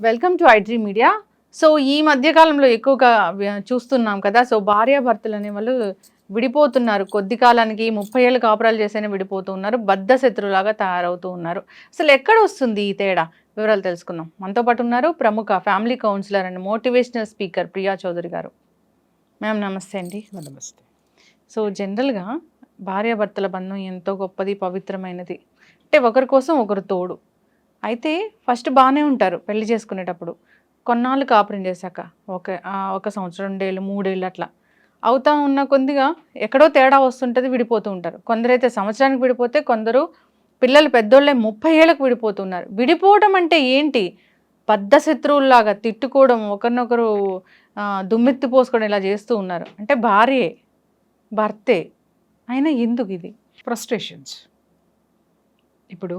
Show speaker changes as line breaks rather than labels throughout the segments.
Welcome to iDream media so ఈ మధ్య కాలంలో ఎక్కువగా చూస్తున్నాం కదా. సో భార్యాభర్తలు అనే వాళ్ళు విడిపోతున్నారు. కొద్ది కాలానికి ముప్పై ఏళ్ళు కాపురాలు చేసేనే విడిపోతూ ఉన్నారు బద్ధ శత్రులాగా తయారవుతూ ఉన్నారు. అసలు ఎక్కడ వస్తుంది ఈ తేడా? వివరాలు తెలుసుకుందాం. మనతో పాటు ఉన్నారు ప్రముఖ family counsellor and motivational speaker Priya Chowdary garu. Ma'am నమస్తే అండి.
నమస్తే.
సో జనరల్గా భార్యాభర్తల బంధం ఎంతో గొప్పది పవిత్రమైనది. అంటే ఒకరి కోసం ఒకరు తోడు. అయితే ఫస్ట్ బాగానే ఉంటారు పెళ్ళి చేసుకునేటప్పుడు. కొన్నాళ్ళు కాపురం చేశాక ఒక ఒక సంవత్సరం రెండేళ్ళు మూడేళ్ళు అట్లా. అవుతా ఉన్న కొద్దిగా ఎక్కడో తేడా వస్తుంటుంది విడిపోతూ ఉంటారు. కొందరైతే సంవత్సరానికి విడిపోతే కొందరు పిల్లలు పెద్దోళ్ళే ముప్పై ఏళ్ళకు విడిపోతున్నారు. విడిపోవడం అంటే ఏంటి? బద్ధ శత్రువుల్లాగా తిట్టుకోవడం ఒకరినొకరు దుమ్మెత్తి పోసుకోవడం ఇలా చేస్తూ ఉన్నారు. అంటే భార్యే భర్తే అయినా ఎందుకు ఇది?
ఫ్రస్ట్రేషన్స్ ఇప్పుడు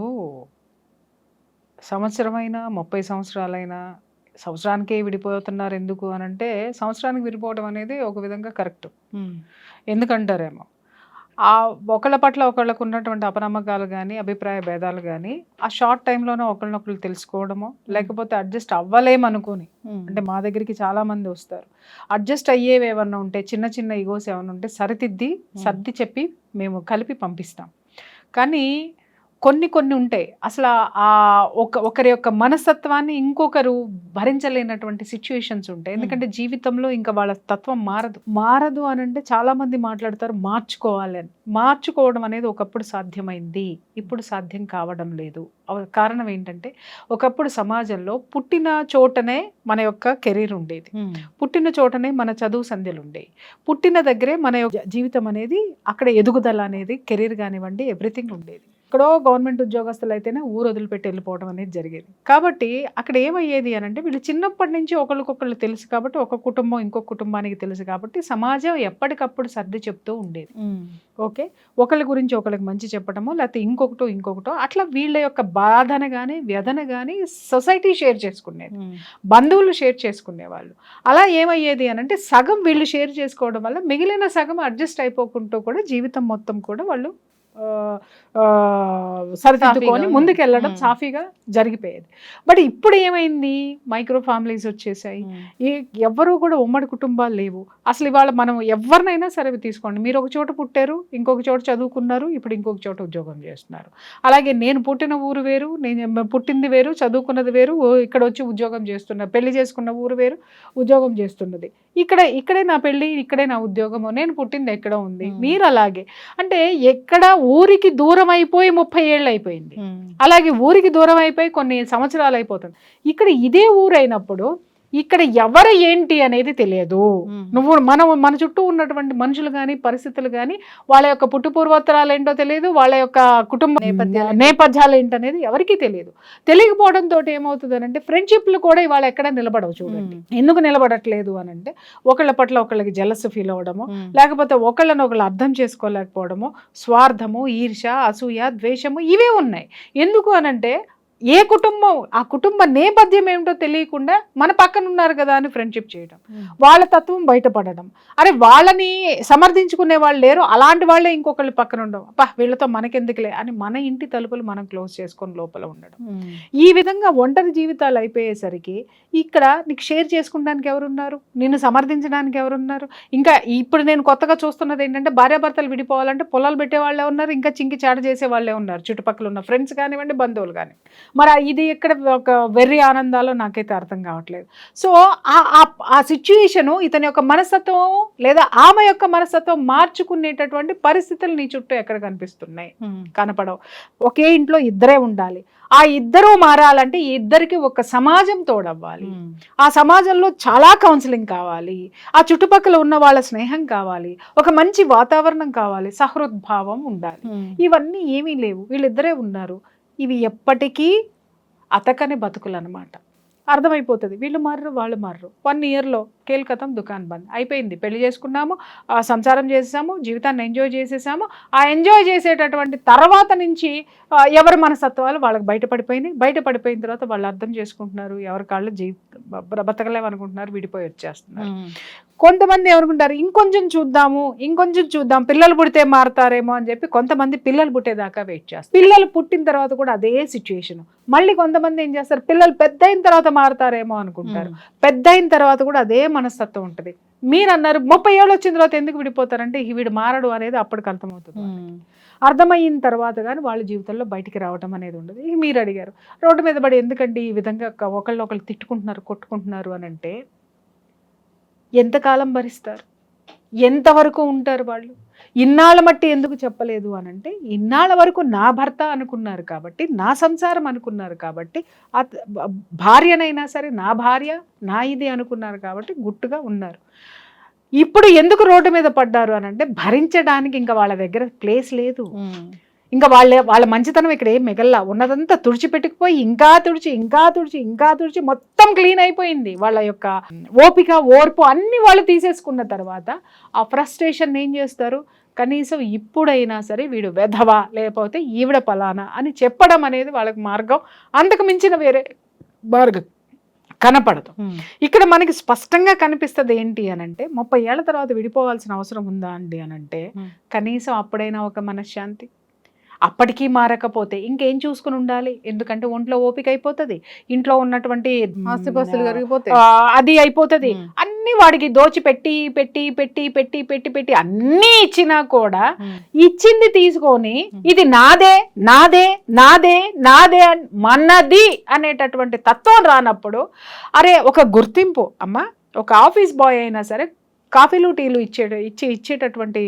సంవత్సరమైనా ముప్పై సంవత్సరాలైనా సంవత్సరానికే విడిపోతున్నారు ఎందుకు అని అంటే సంవత్సరానికి విడిపోవడం అనేది ఒక విధంగా కరెక్ట్. ఎందుకంటారేమో? ఆ ఒకళ్ళ పట్ల ఒకళ్ళకు ఉన్నటువంటి అపనమ్మకాలు కానీ అభిప్రాయ భేదాలు కానీ ఆ షార్ట్ టైంలోనే ఒకరినొకరు తెలుసుకోవడమో లేకపోతే అడ్జస్ట్ అవ్వలేమనుకుని అంటే మా దగ్గరికి చాలా మంది వస్తారు. అడ్జస్ట్ అయ్యేవి ఏమన్నా ఉంటే చిన్న చిన్న ఈగోస్ ఏమైనా ఉంటే సరిదిద్ది సర్ది చెప్పి మేము కలిపి పంపిస్తాం. కానీ కొన్ని కొన్ని ఉంటాయి. అసలు ఆ ఒక ఒకరి యొక్క మనస్తత్వాన్ని ఇంకొకరు భరించలేనటువంటి సిచ్యుయేషన్స్ ఉంటాయి. ఎందుకంటే జీవితంలో ఇంకా వాళ్ళ తత్వం మారదు. మారదు అని అంటే చాలా మంది మాట్లాడతారు మార్చుకోవాలి అని. మార్చుకోవడం అనేది ఒకప్పుడు సాధ్యమైంది. ఇప్పుడు సాధ్యం కావడం లేదు. కారణం ఏంటంటే ఒకప్పుడు సమాజంలో పుట్టిన చోటనే మన యొక్క కెరీర్ ఉండేది. పుట్టిన చోటనే మన చదువు సంధ్యలు ఉండేవి పుట్టిన దగ్గరే మన యొక్క జీవితం అనేది అక్కడ ఎదుగుదల అనేది కెరీర్ కానివ్వండి ఎవ్రీథింగ్ ఉండేది. ఎక్కడో గవర్నమెంట్ ఉద్యోగస్తులు అయితేనే ఊరు వదిలిపెట్టి వెళ్ళిపోవడం అనేది జరిగేది. కాబట్టి అక్కడ ఏమయ్యేది అని అంటే వీళ్ళు చిన్నప్పటి నుంచి ఒకరికొకళ్ళు తెలుసు కాబట్టి ఒక కుటుంబం ఇంకొక కుటుంబానికి తెలుసు కాబట్టి సమాజం ఎప్పటికప్పుడు సర్ది చెప్తూ ఉండేది. ఓకే? ఒకళ్ళ గురించి ఒకళ్ళకి మంచి చెప్పడమో లేకపోతే ఇంకొకటో ఇంకొకటో అట్లా వీళ్ళ యొక్క బాధన కానీ వ్యధన కానీ సొసైటీ షేర్ చేసుకునేది. బంధువులు షేర్ చేసుకునేవాళ్ళు. అలా ఏమయ్యేది అని అంటే సగం వీళ్ళు షేర్ చేసుకోవడం వల్ల మిగిలిన సగం అడ్జస్ట్ అయిపోకుంటూ కూడా జీవితం మొత్తం కూడా వాళ్ళు సరిదిద్దుకొని ముందుకెళ్ళడం. సాఫీగా జరిగిపోయేది. బట్ ఇప్పుడు ఏమైంది? మైక్రో ఫ్యామిలీస్ వచ్చేసాయి. ఈ ఎవ్వరూ కూడా ఉమ్మడి కుటుంబాలు లేవు. అసలు ఇవాళ మనం ఎవరినైనా సరే తీసుకోండి. మీరు ఒక చోట పుట్టారు ఇంకొక చోట చదువుకున్నారు ఇప్పుడు ఇంకొక చోట ఉద్యోగం చేస్తున్నారు. అలాగే నేను పుట్టిన ఊరు వేరు నేను పుట్టింది వేరు చదువుకున్నది వేరు ఇక్కడ వచ్చి ఉద్యోగం చేస్తున్నా పెళ్ళి చేసుకున్న ఊరు వేరు ఉద్యోగం చేస్తున్నది. ఇక్కడ ఇక్కడే నా పెళ్ళి ఇక్కడే నా ఉద్యోగము నేను పుట్టింది ఎక్కడ ఉంది. మీరు అలాగే. అంటే ఎక్కడ ఊరికి దూరం అయిపోయి ముప్పై ఏళ్ళు అయిపోయింది. అలాగే ఊరికి దూరం అయిపోయి కొన్ని సంవత్సరాలు అయిపోతుంది. ఇక్కడ ఇదే ఊరు అయినప్పుడు ఇక్కడ ఎవరు ఏంటి అనేది తెలియదు. నువ్వు మనం మన చుట్టూ ఉన్నటువంటి మనుషులు కానీ పరిస్థితులు కానీ వాళ్ళ యొక్క పుట్టు పూర్వోత్తరాలు ఏంటో తెలియదు వాళ్ళ యొక్క కుటుంబ
నేపథ్యాలు.
నేపథ్యాలు ఏంటనేది ఎవరికీ తెలియదు. తెలియకపోవడంతో ఏమవుతుంది అని అంటే ఫ్రెండ్షిప్లు కూడా ఇవాళ ఎక్కడ నిలబడవు చూడండి. ఎందుకు నిలబడట్లేదు అని అంటే ఒకళ్ళ పట్ల ఒకళ్ళకి జలస్ ఫీల్ అవ్వడము లేకపోతే ఒకళ్ళని ఒకళ్ళు అర్థం చేసుకోలేకపోవడము స్వార్థము ఈర్ష అసూయ ద్వేషము ఇవే ఉన్నాయి. ఎందుకు అనంటే ఏ కుటుంబం ఆ కుటుంబ నేపథ్యం ఏమిటో తెలియకుండా మన పక్కన ఉన్నారు కదా అని ఫ్రెండ్షిప్ చేయడం. వాళ్ళ తత్వం బయటపడడం. అరే వాళ్ళని సమర్థించుకునే వాళ్ళు లేరు అలాంటి వాళ్ళే ఇంకొకళ్ళు పక్కన ఉండడం అప్పా వీళ్ళతో మనకెందుకులే అని మన ఇంటి తలుపులు మనం క్లోజ్ చేసుకొని లోపల ఉండడం. ఈ విధంగా ఒంటరి జీవితాలు అయిపోయేసరికి ఇక్కడ నీకు షేర్ చేసుకోవడానికి ఎవరున్నారు? నిన్ను సమర్థించడానికి ఎవరున్నారు? ఇంకా ఇప్పుడు నేను కొత్తగా చూస్తున్నది ఏంటంటే భార్యాభర్తలు విడిపోవాలంటే పొలాలు పెట్టే వాళ్ళే ఉన్నారు ఇంకా చింకి చాట చేసే వాళ్ళే ఉన్నారు. చుట్టుపక్కల ఉన్న ఫ్రెండ్స్ కానివ్వండి బంధువులు కానీ మరి ఇది ఎక్కడ ఒక వెర్రి ఆనందాలో నాకైతే అర్థం కావట్లేదు. సో ఆ- ఆ- ఆ సిచ్యుయేషను ఇతని యొక్క మనస్తత్వం లేదా ఆమె యొక్క మనస్తత్వం మార్చుకునేటటువంటి పరిస్థితులు నీ చుట్టూ ఎక్కడ కనిపిస్తున్నాయి? కనపడవు. ఒకే ఇంట్లో ఇద్దరే ఉండాలి. ఆ ఇద్దరూ మారాలంటే ఈ ఇద్దరికి ఒక సమాజం తోడవ్వాలి. ఆ సమాజంలో చాలా కౌన్సిలింగ్ కావాలి. ఆ చుట్టుపక్కల ఉన్న వాళ్ళ స్నేహం కావాలి. ఒక మంచి వాతావరణం కావాలి. సహృద్భావం ఉండాలి. ఇవన్నీ ఏమీ లేవు. వీళ్ళిద్దరే ఉన్నారు. ఇవి ఎప్పటికీ అతకని బతుకులు అనమాట అర్థమైపోతుంది. వీళ్ళు మారరు వాళ్ళు మారరు. వన్ ఇయర్లో కేల్కతం దుకాన్ బంద్. అయిపోయింది. పెళ్ళి చేసుకున్నాము ఆ సంసారం చేసేసాము జీవితాన్ని ఎంజాయ్ చేసేసాము. ఆ ఎంజాయ్ చేసేటటువంటి తర్వాత నుంచి ఎవరి మనస్తత్వాలు వాళ్ళకి బయటపడిపోయినాయి. బయటపడిపోయిన తర్వాత వాళ్ళు అర్థం చేసుకుంటున్నారు. ఎవరి కాళ్ళు జీ బ- బతకలేమనుకుంటున్నారు విడిపోయి వచ్చేస్తున్నారు. కొంతమంది ఏమనుకుంటారు? ఇంకొంచెం చూద్దాము ఇంకొంచెం చూద్దాం పిల్లలు పుడితే మారతారేమో అని చెప్పి కొంతమంది పిల్లలు పుట్టేదాకా వెయిట్ చేస్తారు. పిల్లలు పుట్టిన తర్వాత కూడా అదే సిచ్యుయేషన్. మళ్ళీ కొంతమంది ఏం చేస్తారు? పిల్లలు పెద్ద అయిన తర్వాత మారతారేమో అనుకుంటారు. పెద్ద అయిన తర్వాత కూడా అదే మనస్తత్వం ఉంటుంది. మీరు అన్నారు ముప్పై ఏళ్ళు వచ్చిన తర్వాత ఎందుకు విడిపోతారంటే ఈ వీడు మారడు అనేది అప్పటికి అర్థమవుతుంది అర్థమైన తర్వాత కానీ వాళ్ళ జీవితంలో బయటికి రావడం అనేది ఉండదు. మీరు అడిగారు రోడ్డు మీద పడి ఎందుకండి ఈ విధంగా ఒక- ఒకళ్ళు ఒకళ్ళు తిట్టుకుంటున్నారు కొట్టుకుంటున్నారు అని అంటే ఎంతకాలం భరిస్తారు? ఎంతవరకు ఉంటారు వాళ్ళు? ఇన్నాళ్ళ మట్టి ఎందుకు చెప్పలేదు అని అంటే ఇన్నాళ్ళ వరకు నా భర్త అనుకున్నారు కాబట్టి నా సంసారం అనుకున్నారు కాబట్టి అత- భార్యనైనా సరే నా భార్య నా ఇది అనుకున్నారు కాబట్టి గుట్టుగా ఉన్నారు. ఇప్పుడు ఎందుకు రోడ్డు మీద పడ్డారు అని అంటే భరించడానికి ఇంకా వాళ్ళ దగ్గర ప్లేస్ లేదు. ఇంకా వాళ్ళ వాళ్ళ మంచితనం ఇక్కడ ఏం మిగల్లా. ఉన్నదంతా తుడిచిపెట్టుకుపోయి ఇంకా తుడిచి ఇంకా తుడిచి ఇంకా తుడిచి మొత్తం క్లీన్ అయిపోయింది. వాళ్ళ యొక్క ఓపిక ఓర్పు అన్ని వాళ్ళు తీసేసుకున్న తర్వాత ఆ ఫ్రస్ట్రేషన్ ఏం చేస్తారు? కనీసం ఇప్పుడైనా సరే వీడు వెధవా లేకపోతే ఈవిడ పలానా అని చెప్పడం అనేది వాళ్ళకి మార్గం. అంతకు మించిన వేరే మార్గం కనపడదు. ఇక్కడ మనకి స్పష్టంగా కనిపిస్తుంది ఏంటి అని అంటే ముప్పై ఏళ్ళ తర్వాత విడిపోవాల్సిన అవసరం ఉందా అండి అని అంటే. కనీసం అప్పుడైనా ఒక మనశ్శాంతి. అప్పటికీ మారకపోతే ఇంకేం చూసుకుని ఉండాలి? ఎందుకంటే ఒంట్లో ఓపిక అయిపోతుంది. ఇంట్లో ఉన్నటువంటి అది అయిపోతుంది. అన్ని వాడికి దోచి పెట్టి పెట్టి పెట్టి పెట్టి పెట్టి పెట్టి అన్నీ ఇచ్చినా కూడా ఇచ్చింది తీసుకొని. ఇది నాదే నాదే నాదే నాదే మనది అనేటటువంటి తత్వం రానప్పుడు అరే ఒక గుర్తింపు. అమ్మా ఒక ఆఫీస్ బాయ్ అయినా సరే కాఫీలు టీలు ఇచ్చే ఇచ్చి ఇచ్చేటటువంటి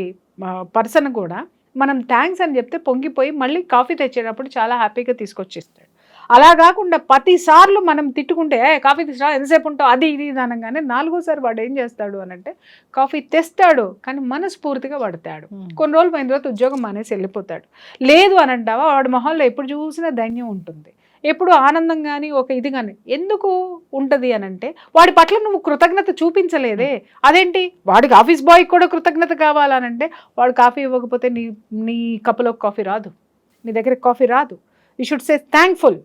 పర్సన్ కూడా మనం థ్యాంక్స్ అని చెప్తే పొంగిపోయి మళ్ళీ కాఫీ తెచ్చేటప్పుడు చాలా హ్యాపీగా తీసుకొచ్చిస్తాడు. అలా కాకుండా ప్రతిసార్లు మనం తిట్టుకుంటే "ఏ, కాఫీ తీసుకురా ఎంతసేపు ఉంటావు? అది ఇది అనగానే నాలుగోసారి వాడు ఏం చేస్తాడు అని అంటే కాఫీ తెస్తాడు కానీ మనస్ఫూర్తిగా పడతాడు కొన్ని రోజులు పోయిన తర్వాత ఉద్యోగం మానేసి వెళ్ళిపోతాడు. లేదు అని అంటావా? వాడి మొహంలో ఎప్పుడు చూసినా ధైర్యం ఉంటుంది. ఎప్పుడు ఆనందం కానీ ఒక ఇది కానీ ఎందుకు ఉంటుంది అని అంటే వాడి పట్ల నువ్వు కృతజ్ఞత చూపించలేదే. అదేంటి? వాడికి ఆఫీస్ బాయ్ కూడా కృతజ్ఞత కావాలనంటే వాడు కాఫీ ఇవ్వకపోతే నీ నీ కప్పులో కాఫీ రాదు. నీ దగ్గర కాఫీ రాదు. You should say thankful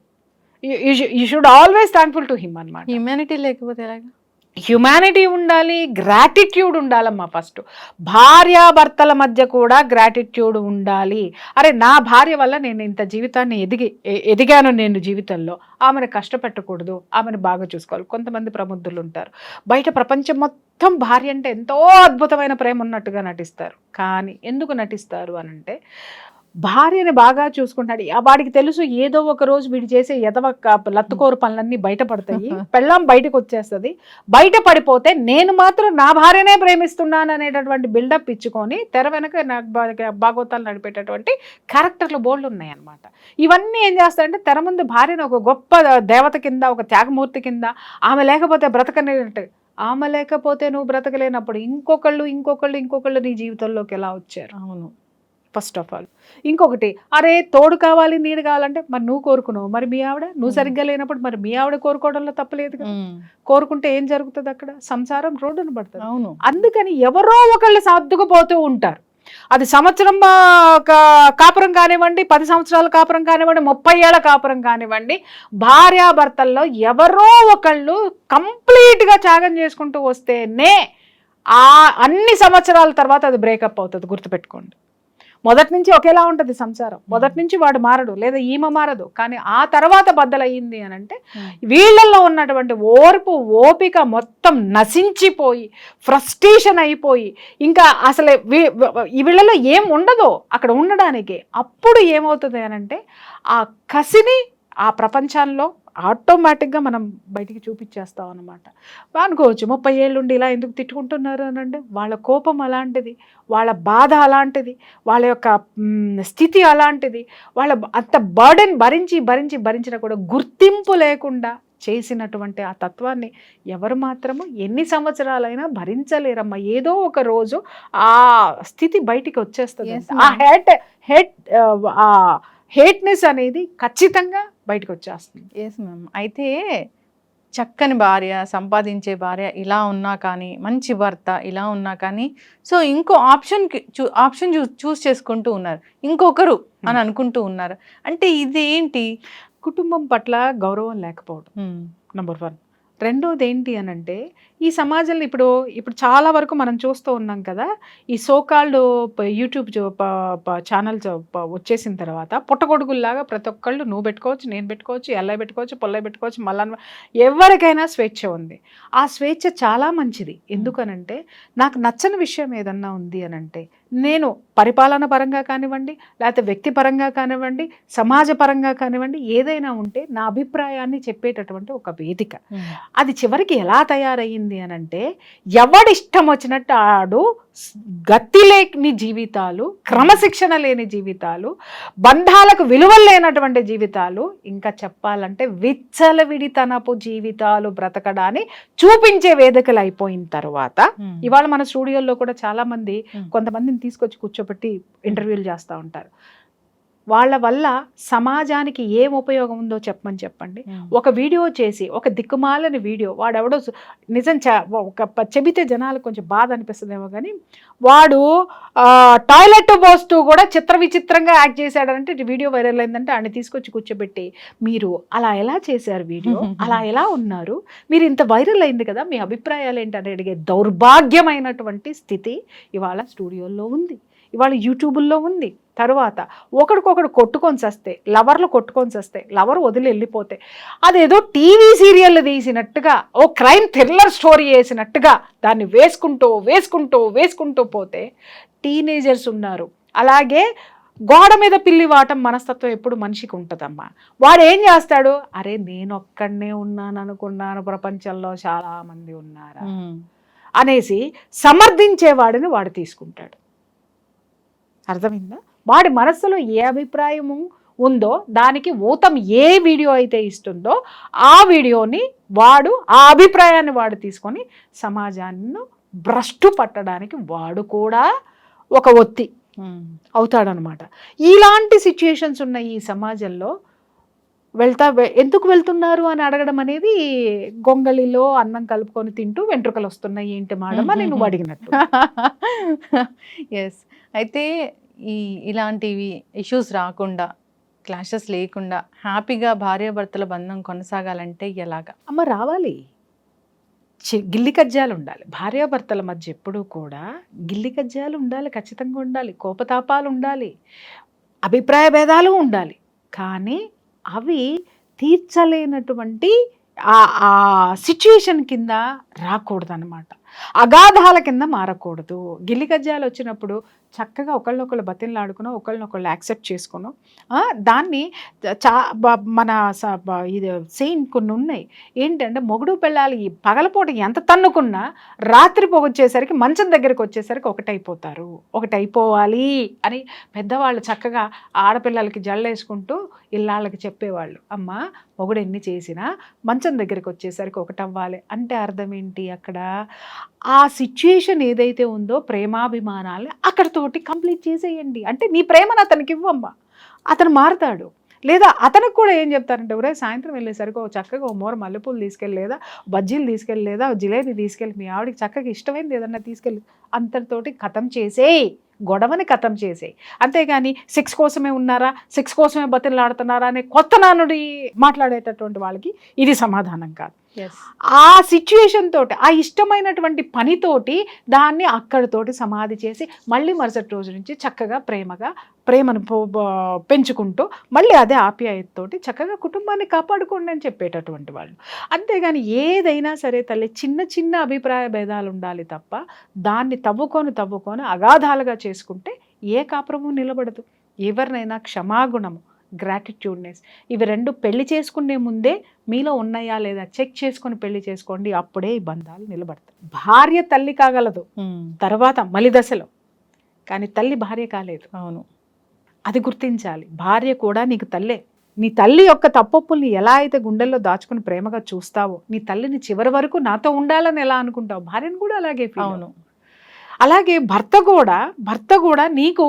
you should always thankful to him అనమాట
హ్యూమానిటీ లేకపోతే ఎలాగా?
హ్యుమానిటీ ఉండాలి గ్రాటిట్యూడ్ ఉండాలమ్మా ఫస్ట్ భార్యాభర్తల మధ్య కూడా గ్రాటిట్యూడ్ ఉండాలి. అరే నా భార్య వల్ల నేను ఇంత జీవితాన్ని ఎదిగి ఎ- ఎదిగాను నేను జీవితంలో. ఆమెను కష్టపెట్టకూడదు ఆమెను బాగా చూసుకోవాలి. కొంతమంది ప్రముద్ధులు ఉంటారు. బయట ప్రపంచం మొత్తం భార్య అంటే ఎంతో అద్భుతమైన ప్రేమ ఉన్నట్టుగా నటిస్తారు. కానీ ఎందుకు నటిస్తారు అని అంటే భార్యని బాగా చూసుకుంటాడు. ఆ వాడికి తెలుసు ఏదో ఒక రోజు వీడు చేసే ఎదవ లత్తుకోరు పనులన్నీ బయటపడతాయి. పెళ్ళాం బయటకు వచ్చేస్తుంది బయట పడిపోతే నేను మాత్రం నా భార్యనే ప్రేమిస్తున్నాను అనేటటువంటి బిల్డప్ ఇచ్చుకొని తెర వెనక నాకు భాగవతాలు నడిపేటటువంటి క్యారెక్టర్లు బోల్డ్ ఉన్నాయన్నమాట. ఇవన్నీ ఏం చేస్తాయంటే తెర ముందు భార్యను ఒక గొప్ప దేవత కింద ఒక త్యాగమూర్తి కింద ఆమె లేకపోతే బ్రతకనేటట్టు. ఆమె లేకపోతే నువ్వు బ్రతకలేనప్పుడు ఇంకొకళ్ళు ఇంకొకళ్ళు ఇంకొకళ్ళు నీ జీవితంలోకి ఎలా వచ్చారు?
అవును.
First of all. ఇంకొకటి అరే తోడు కావాలి నీడు కావాలంటే మరి నువ్వు కోరుకున్నావు. మరి మీ ఆవిడ నువ్వు. సరిగ్గా లేనప్పుడు మరి మీ ఆవిడ కోరుకోవడంలో తప్పలేదు కదా. కోరుకుంటే ఏం జరుగుతుంది అక్కడ? సంసారం రోడ్డున పడుతుంది.
అవును.
అందుకని ఎవరో ఒకళ్ళు సర్దుకుపోతూ ఉంటారు. అది సంవత్సరం కాపురం కానివ్వండి పది సంవత్సరాల కాపురం కానివ్వండి ముప్పై ఏళ్ళ కాపురం కానివ్వండి భార్యాభర్తల్లో ఎవరో ఒకళ్ళు కంప్లీట్గా త్యాగం చేసుకుంటూ వస్తేనే ఆ అన్ని సంవత్సరాల తర్వాత అది బ్రేకప్ అవుతుంది. గుర్తుపెట్టుకోండి. మొదటి నుంచి ఒకేలా ఉంటుంది సంసారం. మొదటి నుంచి వాడు మారడు లేదా ఈమె మారదు. కానీ ఆ తర్వాత బద్దలయ్యింది అని అంటే వీళ్ళల్లో ఉన్నటువంటి ఓర్పు ఓపిక మొత్తం నశించిపోయి ఫ్రస్ట్రేషన్ అయిపోయి ఇంకా అసలు వీళ్ళలో ఏం ఉండదో అక్కడ ఉండడానికి. అప్పుడు ఏమవుతుంది అని అంటే ఆ కసిని ఆ ప్రపంచంలో ఆటోమేటిక్గా మనం బయటికి చూపించేస్తాం అనమాట అనుకోవచ్చు ముప్పై ఏళ్ళుండి ఇలా ఎందుకు తిట్టుకుంటున్నారు అని అంటే వాళ్ళ కోపం అలాంటిది వాళ్ళ బాధ అలాంటిది వాళ్ళ యొక్క స్థితి అలాంటిది వాళ్ళ అంత బర్డెన్ భరించి భరించి భరించినా కూడా గుర్తింపు లేకుండా చేసినటువంటి ఆ తత్వాన్ని ఎవరు మాత్రము ఎన్ని సంవత్సరాలైనా భరించలేరమ్మా. ఏదో ఒక రోజు ఆ స్థితి బయటికి వచ్చేస్తుంది ఆ. హేట్ హేట్ ఆ హేట్నెస్ అనేది ఖచ్చితంగా బయటకు వచ్చేస్తుంది
ఎస్ మ్యామ్ అయితే చక్కని భార్య సంపాదించే భార్య ఇలా ఉన్నా కానీ మంచి భర్త ఇలా ఉన్నా కానీ సో ఇంకో ఆప్షన్కి చూ ఆప్షన్ చూ చూస్ చేసుకుంటూ ఉన్నారు. ఇంకొకరు అని అనుకుంటూ ఉన్నారు. అంటే ఇది ఏంటి
కుటుంబం పట్ల గౌరవం లేకపోవడం. నంబర్ వన్ రెండోది ఏంటి అని అంటే ఈ సమాజంలో ఇప్పుడు ఇప్పుడు చాలా వరకు మనం చూస్తూ ఉన్నాం కదా ఈ సోకాల్డ్ యూట్యూబ్ ఛానల్ వచ్చేసిన తర్వాత పుట్టగొడుగుల్లాగా ప్రతి ఒక్కళ్ళు నువ్వు పెట్టుకోవచ్చు నేను పెట్టుకోవచ్చు ఎల్లయ్య పెట్టుకోవచ్చు పొల్లయ్య పెట్టుకోవచ్చు మళ్ళా ఎవరికైనా స్వేచ్ఛ ఉంది. ఆ స్వేచ్ఛ చాలా మంచిది. ఎందుకనంటే నాకు నచ్చని విషయం ఏదన్నా ఉంది అని అంటే నేను పరిపాలన పరంగా కానివ్వండి లేకపోతే వ్యక్తిపరంగా కానివ్వండి సమాజ పరంగా కానివ్వండి ఏదైనా ఉంటే నా అభిప్రాయాన్ని చెప్పేటటువంటి ఒక వేదిక. అది చివరికి ఎలా తయారయ్యింది? అని అంటే ఎవడిష్టం వచ్చినట్టు ఆడు గతి లేని జీవితాలు క్రమశిక్షణ లేని జీవితాలు బంధాలకు విలువలు లేనటువంటి జీవితాలు ఇంకా చెప్పాలంటే విచ్చలవిడితనపు జీవితాలు బ్రతకడాన్ని చూపించే వేదికలు అయిపోయిన తర్వాత ఇవాళ మన స్టూడియోలో కూడా చాలా మంది
Hmm.
కొంతమందిని తీసుకొచ్చి కూర్చోబెట్టి ఇంటర్వ్యూలు చేస్తూ ఉంటారు. వాళ్ళ వల్ల సమాజానికి ఏం ఉపయోగం ఉందో చెప్పమని చెప్పండి. ఒక వీడియో చేసి ఒక దిక్కుమాలని వీడియో వాడెవడో నిజం చ- ఒక చెబితే జనాలకు కొంచెం బాధ అనిపిస్తుందేమో కానీ వాడు టాయిలెట్ పోస్తూ కూడా చిత్ర విచిత్రంగా యాక్ట్ చేశాడంటే వీడియో వైరల్ అయిందంటే ఆయన తీసుకొచ్చి కూర్చోబెట్టి మీరు అలా ఎలా చేశారు వీడియో? అలా ఎలా ఉన్నారు? మీరు ఇంత వైరల్ అయింది కదా మీ అభిప్రాయాలు ఏంటని అడిగే దౌర్భాగ్యమైనటువంటి స్థితి ఇవాళ స్టూడియోల్లో ఉంది. ఇవాళ యూట్యూబుల్లో ఉంది. తర్వాత ఒకడికొకడు కొట్టుకొని వస్తే లవర్లు కొట్టుకొని వస్తే లవర్ వదిలి వెళ్ళిపోతే అదేదో టీవీ సీరియల్ తీసినట్టుగా ఓ క్రైమ్ థ్రిల్లర్ స్టోరీ వేసినట్టుగా దాన్ని వేసుకుంటూ వేసుకుంటూ వేసుకుంటూ పోతే టీనేజర్స్ ఉన్నారు. అలాగే గోడ మీద పిల్లి వాటం మనస్తత్వం ఎప్పుడు మనిషికి ఉంటుందమ్మా. వాడు ఏం చేస్తాడు? అరే నేను ఒక్కడనే ఉన్నాను అనుకున్నాను ప్రపంచంలో చాలా మంది ఉన్నారా? అనేసి సమర్థించేవాడిని వాడు తీసుకుంటాడు. అర్థమైందా? వాడి మనస్సులో ఏ అభిప్రాయము ఉందో దానికి ఊతం ఏ వీడియో అయితే ఇస్తుందో ఆ వీడియోని వాడు ఆ అభిప్రాయాన్ని వాడు తీసుకొని సమాజాన్ని భ్రష్టు పట్టడానికి వాడు కూడా ఒక ఒత్తి అవుతాడనమాట. ఇలాంటి సిచ్యుయేషన్స్ ఉన్న ఈ సమాజంలో వెళ్తా ఎందుకు వెళ్తున్నారు అని అడగడం అనేది గొంగళిలో అన్నం కలుపుకొని తింటూ వెంట్రుకలు వస్తున్నాయి. ఏంటి మేడం అని నువ్వు అడిగినట్టు.
ఎస్ అయితే ఈ ఇలాంటివి ఇష్యూస్ రాకుండా క్లాషెస్ లేకుండా హ్యాపీగా భార్యాభర్తల బంధం కొనసాగాలంటే ఎలాగా?
అమ్మ రావాలి. గిల్లి కజ్జాలు ఉండాలి. భార్యాభర్తల మధ్య ఎప్పుడూ కూడా గిల్లి కజ్జాలు ఉండాలి ఖచ్చితంగా ఉండాలి. కోపతాపాలు ఉండాలి. అభిప్రాయ భేదాలు ఉండాలి. కానీ అవి తీర్చలేనటువంటి ఆ ఆ సిచ్యుయేషన్ కింద రాకూడదు అనమాట అగాధాల కింద మారకూడదు. గిల్లి గజ్జాలు వచ్చినప్పుడు చక్కగా ఒకళ్ళొకళ్ళు బతిన్లాడుకునో ఒకళ్ళనొకళ్ళు యాక్సెప్ట్ చేసుకున్నాం దాన్ని చా మన స- బ- ఇది సెయిన్ కొన్ని ఉన్నాయి. ఏంటంటే మొగుడు పిల్లలు ఈ పగలపూట ఎంత తన్నుకున్నా రాత్రి పొగొచ్చేసరికి మంచం దగ్గరికి వచ్చేసరికి ఒకటైపోతారు. ఒకటైపోవాలి అని పెద్దవాళ్ళు చక్కగా ఆడపిల్లలకి జల్లేసుకుంటూ ఇల్లాళ్ళకి చెప్పేవాళ్ళు. అమ్మ మొగుడు ఎన్ని చేసినా మంచం దగ్గరికి వచ్చేసరికి ఒకటవ్వాలి. అంటే అర్థం ఏంటి అక్కడ? ఆ సిచ్యుయేషన్ ఏదైతే ఉందో ప్రేమాభిమానాలని అక్కడతోటి కంప్లీట్ చేసేయండి. అంటే నీ ప్రేమను అతనికి ఇవ్వమ్మా. అతను మారుతాడు. లేదా అతనికి కూడా ఏం చెప్తారంటే ఒరే సాయంత్రం వెళ్ళేసరికి ఓ చక్కగా ఓ మూర మల్లెపూలు తీసుకెళ్ళి లేదా బజ్జీలు తీసుకెళ్ళి లేదా జిలేబీ తీసుకెళ్ళి మీ ఆవిడకి చక్కగా ఇష్టమైంది ఏదన్నా తీసుకెళ్ళి అంతటితోటి కథం చేసేయి. గొడవని కథం చేసేయి. అంతేగాని సెక్స్ కోసమే ఉన్నారా? సెక్స్ కోసమే బతిలాడుతున్నారా అనే కొత్త నానుడి మాట్లాడేటటువంటి వాళ్ళకి ఇది సమాధానం కాదు. ఆ సిచ్యుయేషన్ తోటి ఆ ఇష్టమైనటువంటి పనితోటి దాన్ని అక్కడితోటి సమాధి చేసి మళ్ళీ మరుసటి రోజు నుంచి చక్కగా ప్రేమగా ప్రేమను పెంచుకుంటూ మళ్ళీ అదే ఆప్యాయతతోటి చక్కగా కుటుంబాన్ని కాపాడుకోండి అని చెప్పేటటువంటి వాళ్ళు. అంతేగాని ఏదైనా సరే తల్లి చిన్న చిన్న అభిప్రాయ భేదాలు ఉండాలి తప్ప దాన్ని తవ్వుకొని తవ్వుకొని అగాధాలుగా చేసుకుంటే ఏ కాపురము నిలబడదు. ఎవరినైనా క్షమాగుణము గ్రాటిట్యూడ్నెస్. ఇవి రెండు పెళ్ళి చేసుకునే ముందే మీలో ఉన్నాయా లేదా చెక్ చేసుకొని పెళ్ళి చేసుకోండి అప్పుడే ఈ బంధాలు నిలబడతాయి. భార్య తల్లి కాగలదు తర్వాత మలి దశలో. కానీ తల్లి భార్య కాలేదు.
అవును.
అది గుర్తించాలి. భార్య కూడా నీకు తల్లే. నీ తల్లి యొక్క తప్పొప్పుల్ని ఎలా అయితే గుండెల్లో దాచుకుని ప్రేమగా చూస్తావో నీ తల్లిని చివరి వరకు నాతో ఉండాలని ఎలా అనుకుంటావు? భార్యను కూడా అలాగే.
అవును.
అలాగే భర్త కూడా భర్త కూడా నీకు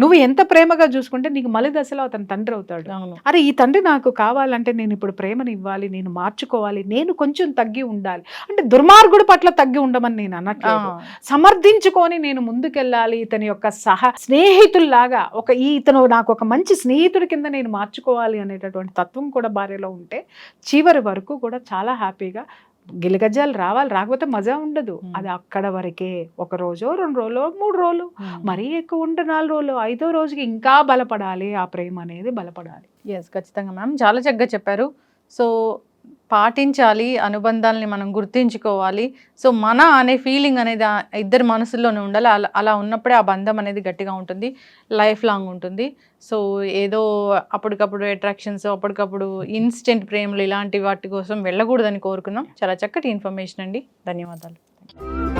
నువ్వు ఎంత ప్రేమగా చూసుకుంటే నీకు మలి దశలో అతను తండ్రి అవుతాడు. అరే ఈ తండ్రి నాకు కావాలంటే నేను ఇప్పుడు ప్రేమని ఇవ్వాలి నేను మార్చుకోవాలి నేను కొంచెం తగ్గి ఉండాలి. అంటే దుర్మార్గుడు పట్ల తగ్గి ఉండమని నేను అనట్లేదు. సమర్థించుకొని నేను ముందుకెళ్ళాలి ఇతని యొక్క సహ స్నేహితుల్లాగా ఒక ఈ ఇతను నాకు ఒక మంచి స్నేహితుడి కింద నేను మార్చుకోవాలి అనేటటువంటి తత్వం కూడా భార్యలో ఉంటే చివరి వరకు కూడా చాలా హ్యాపీగా గిలిగజ్జాలు రావాలి రాకపోతే మజా ఉండదు. అది అక్కడ వరకే ఒక రోజు రెండు రోజులు మూడు రోజులు. మరీ ఎక్కువ ఉంటే నాలుగు రోజులు ఐదో రోజుకి ఇంకా బలపడాలి. ఆ ప్రేమ అనేది బలపడాలి.
ఎస్ ఖచ్చితంగా మ్యామ్. చాలా చక్కగా చెప్పారు. సో పాటించాలి అనుబంధాలని మనం గుర్తించుకోవాలి. సో మన అనే ఫీలింగ్ అనేది ఇద్దరి మనసుల్లోనే ఉండాలి. అలా అలా ఉన్నప్పుడే ఆ బంధం అనేది గట్టిగా ఉంటుంది. లైఫ్ లాంగ్ ఉంటుంది. సో ఏదో అప్పటికప్పుడు అట్రాక్షన్స్ అప్పటికప్పుడు ఇన్స్టెంట్ ప్రేమలు ఇలాంటి వాటి కోసం వెళ్ళకూడదని కోరుకున్నాం. చాలా చక్కటి ఇన్ఫర్మేషన్ అండి. ధన్యవాదాలు.